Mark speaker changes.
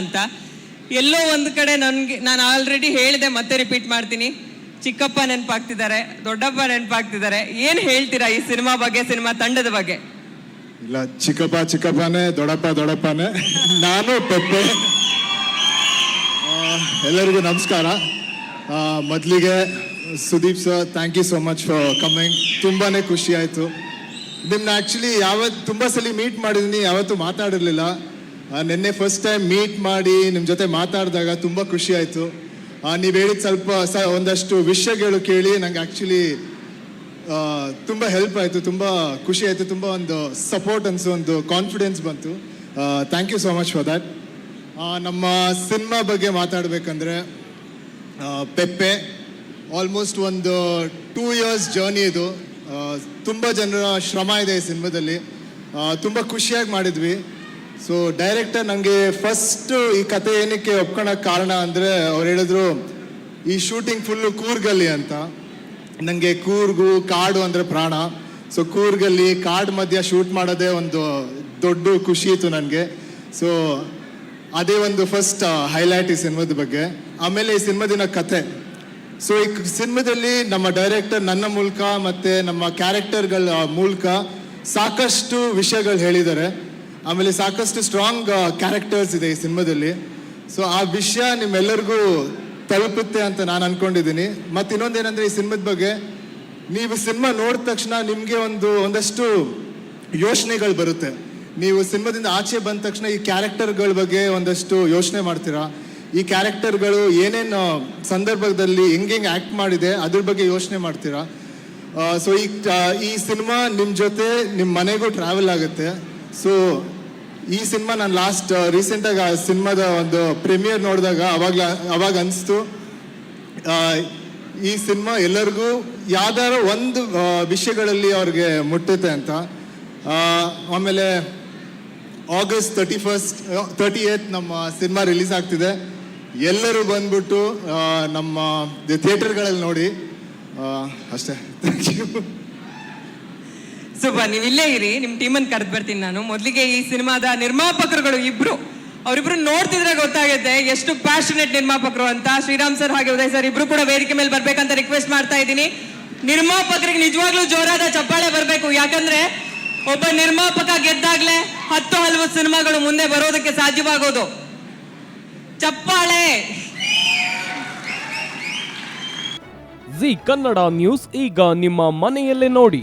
Speaker 1: ಅಂತ. ಎಲ್ಲೋ ಒಂದು ಕಡೆ ನನ್ಗೆ, ನಾನು ಆಲ್ರೆಡಿ ಹೇಳಿದೆ, ಮತ್ತೆ ರಿಪೀಟ್ ಮಾಡ್ತೀನಿ. ಚಿಕ್ಕಪ್ಪ ನೆನಪಾಗ್ತಿದ್ದಾರೆ, ದೊಡ್ಡಪ್ಪ ನೆನಪಾಗ್ತಿದ್ದಾರೆ. ಏನ್ ಹೇಳ್ತೀರಾ ಈ ಸಿನಿಮಾ ಬಗ್ಗೆ, ಸಿನಿಮಾ ತಂಡದ ಬಗ್ಗೆ?
Speaker 2: ಇಲ್ಲ, ಚಿಕ್ಕಪ್ಪ ಚಿಕ್ಕಪ್ಪನೇ, ದೊಡ್ಡಪ್ಪ ದೊಡ್ಡಪ್ಪನೇ. ನಾನು ಪೆಪ್ಪೆ. ಎಲ್ಲರಿಗೂ ನಮಸ್ಕಾರ. ಮೊದಲಿಗೆ Sudeep sir thank you so much for coming ತುಂಬಾ ಖುಷಿ ಆಯಿತು. ನಿಮ್ಮನ್ನ ಆ್ಯಕ್ಚುಲಿ ಯಾವತ್ತು ತುಂಬ ಸಲ ಮೀಟ್ ಮಾಡಿದ್ದೀನಿ ಯಾವತ್ತೂ ಮಾತಾಡಿರಲಿಲ್ಲ. ನಿನ್ನೆ ಫಸ್ಟ್ ಟೈಮ್ ಮೀಟ್ ಮಾಡಿ ನಿಮ್ಮ ಜೊತೆ ಮಾತಾಡಿದಾಗ ತುಂಬ ಖುಷಿ ಆಯಿತು. ನೀವು ಹೇಳಿದ ಸ್ವಲ್ಪ ಸ, ಒಂದಷ್ಟು ವಿಷಯಗಳು ಕೇಳಿ ನಂಗೆ ಆ್ಯಕ್ಚುಲಿ ತುಂಬ ಹೆಲ್ಪ್ ಆಯಿತು, ತುಂಬ ಖುಷಿ ಆಯಿತು, ತುಂಬ ಒಂದು ಸಪೋರ್ಟ್ ಅನ್ಸು, ಒಂದು ಕಾನ್ಫಿಡೆನ್ಸ್ ಬಂತು. Thank you so much for that ನಮ್ಮ ಸಿನಿಮಾ ಬಗ್ಗೆ ಮಾತಾಡಬೇಕಂದ್ರೆ ಪೆಪ್ಪೆ ಆಲ್ಮೋಸ್ಟ್ ಒಂದು ಟೂ ಇಯರ್ಸ್ ಜರ್ನಿ ಇದು. ತುಂಬ ಜನರ ಶ್ರಮ ಇದೆ ಈ ಸಿನಿಮಾದಲ್ಲಿ. ತುಂಬ ಖುಷಿಯಾಗಿ ಮಾಡಿದ್ವಿ. ಸೊ ಡೈರೆಕ್ಟರ್ ನನಗೆ ಫಸ್ಟ್ ಈ ಕತೆ ಏನಕ್ಕೆ ಒಪ್ಕೊಳಕ್ಕೆ ಕಾರಣ ಅಂದರೆ ಅವ್ರು ಹೇಳಿದ್ರು, ಈ ಶೂಟಿಂಗ್ ಫುಲ್ಲು ಕೂರ್ಗಲ್ಲಿ ಅಂತ. ನನಗೆ ಕೂರ್ಗು, ಕಾಡು ಅಂದರೆ ಪ್ರಾಣ. ಸೊ ಕೂರ್ಗಲ್ಲಿ ಕಾಡು ಮಧ್ಯ ಶೂಟ್ ಮಾಡೋದೇ ಒಂದು ದೊಡ್ಡ ಖುಷಿ ಇತ್ತು ನನಗೆ. ಸೊ ಅದೇ ಒಂದು ಫಸ್ಟ್ ಹೈಲೈಟ್ ಈ ಸಿನಿಮಾದ ಬಗ್ಗೆ. ಆಮೇಲೆ ಈ ಸಿನಿಮಾದಿನ ಕತೆ. ಸೊ ಈ ಸಿನಿಮಾದಲ್ಲಿ ನಮ್ಮ ಡೈರೆಕ್ಟರ್ ನನ್ನ ಮೂಲಕ ಮತ್ತು ನಮ್ಮ ಕ್ಯಾರೆಕ್ಟರ್ಗಳ ಮೂಲಕ ಸಾಕಷ್ಟು ವಿಷಯಗಳು ಹೇಳಿದ್ದಾರೆ. ಆಮೇಲೆ ಸಾಕಷ್ಟು ಸ್ಟ್ರಾಂಗ್ ಕ್ಯಾರೆಕ್ಟರ್ಸ್ ಇದೆ ಈ ಸಿನಿಮಾದಲ್ಲಿ. ಸೊ ಆ ವಿಷಯ ನಿಮ್ಮೆಲ್ಲರಿಗೂ ತಲುಪುತ್ತೆ ಅಂತ ನಾನು ಅನ್ಕೊಂಡಿದ್ದೀನಿ. ಮತ್ತು ಇನ್ನೊಂದೇನಂದ್ರೆ ಈ ಸಿನಿಮಾದ ಬಗ್ಗೆ, ನೀವು ಸಿನಿಮಾ ನೋಡಿದ ತಕ್ಷಣ ನಿಮಗೆ ಒಂದು, ಒಂದಷ್ಟು ಯೋಚನೆಗಳು ಬರುತ್ತೆ. ನೀವು ಸಿನಿಮಾದಿಂದ ಆಚೆ ಬಂದ ತಕ್ಷಣ ಈ ಕ್ಯಾರೆಕ್ಟರ್ಗಳ ಬಗ್ಗೆ ಒಂದಷ್ಟು ಯೋಚನೆ ಮಾಡ್ತೀರಾ? ಈ ಕ್ಯಾರೆಕ್ಟರ್ಗಳು ಏನೇನು ಸಂದರ್ಭದಲ್ಲಿ ಹೆಂಗೆ ಹೆಂಗೆ ಆ್ಯಕ್ಟ್ ಮಾಡಿದೆ, ಅದ್ರ ಬಗ್ಗೆ ಯೋಚನೆ ಮಾಡ್ತೀರಾ? ಸೊ ಈ ಈ ಸಿನಿಮಾ ನಿಮ್ಮ ಜೊತೆ ನಿಮ್ಮ ಮನೆಗೂ ಟ್ರಾವೆಲ್ ಆಗುತ್ತೆ. ಸೊ ಈ ಸಿನಿಮಾ ನಾನು ಲಾಸ್ಟ್ ರೀಸೆಂಟಾಗಿ ಆ ಸಿನಿಮಾದ ಒಂದು ಪ್ರೀಮಿಯರ್ ನೋಡಿದಾಗ ಅವಾಗ ಅವಾಗ ಅನಿಸ್ತು. ಈ ಸಿನಿಮಾ ಎಲ್ಲರಿಗೂ ಯಾವ್ದಾರ ಒಂದು ವಿಷಯಗಳಲ್ಲಿ ಅವ್ರಿಗೆ ಮುಟ್ಟುತ್ತೆ ಅಂತ. ಆಮೇಲೆ August thirty first thirty eighth ನಮ್ಮ ಸಿನಿಮಾ ರಿಲೀಸ್ ಆಗ್ತಿದೆ. ಎಲ್ಲರೂ ಬಂದ್ಬಿಟ್ಟು ನಮ್ಮ ಥಿಯೇಟರ್ಗಳಲ್ಲಿ ನೋಡಿ. ಅಷ್ಟೇ. ಥ್ಯಾಂಕ್ ಯು
Speaker 1: ಸುಬ್ಬ ನೀವು ಇಲ್ಲೇ ಇರಿ ನಿಮ್ ಟೀಮನ್ನು ಕರೆದು ಬರ್ತೀನಿ ನಾನು. ಮೊದಲಿಗೆ ಈ ಸಿನಿಮಾದ ನಿರ್ಮಾಪಕರುಗಳು ಇಬ್ರು. ಅವರಿಬ್ರು ನೋಡ್ತಿದ್ರೆ ಗೊತ್ತಾಗುತ್ತೆ ಎಷ್ಟು ಪ್ಯಾಷನೆಟ್ ನಿರ್ಮಾಪಕರು ಅಂತ. ಶ್ರೀರಾಮ್ ಸರ್ ಹಾಗೆ ಉದಯ್ ಸರ್ ಇಬ್ರು ಕೂಡ ವೇದಿಕೆ ಮೇಲೆ ಬರ್ಬೇಕಂತ ರಿಕ್ವೆಸ್ಟ್ ಮಾಡ್ತಾ ಇದ್ದೀನಿ. ನಿರ್ಮಾಪಕರಿಗೆ ನಿಜವಾಗ್ಲೂ ಜೋರಾದ ಚಪ್ಪಾಳೆ ಬರಬೇಕು. ಯಾಕಂದ್ರೆ ಒಬ್ಬ ನಿರ್ಮಾಪಕ ಗೆದ್ದಾಗ್ಲೇ ಹತ್ತು ಹಲವು ಸಿನಿಮಾಗಳು ಮುಂದೆ ಬರೋದಕ್ಕೆ ಸಾಧ್ಯವಾಗೋದು. ಚಪ್ಪಾಳೆ!
Speaker 3: ಜಿ ಕನ್ನಡ ನ್ಯೂಸ್ ಈಗ ನಿಮ್ಮ ಮನೆಯಲ್ಲೇ ನೋಡಿ.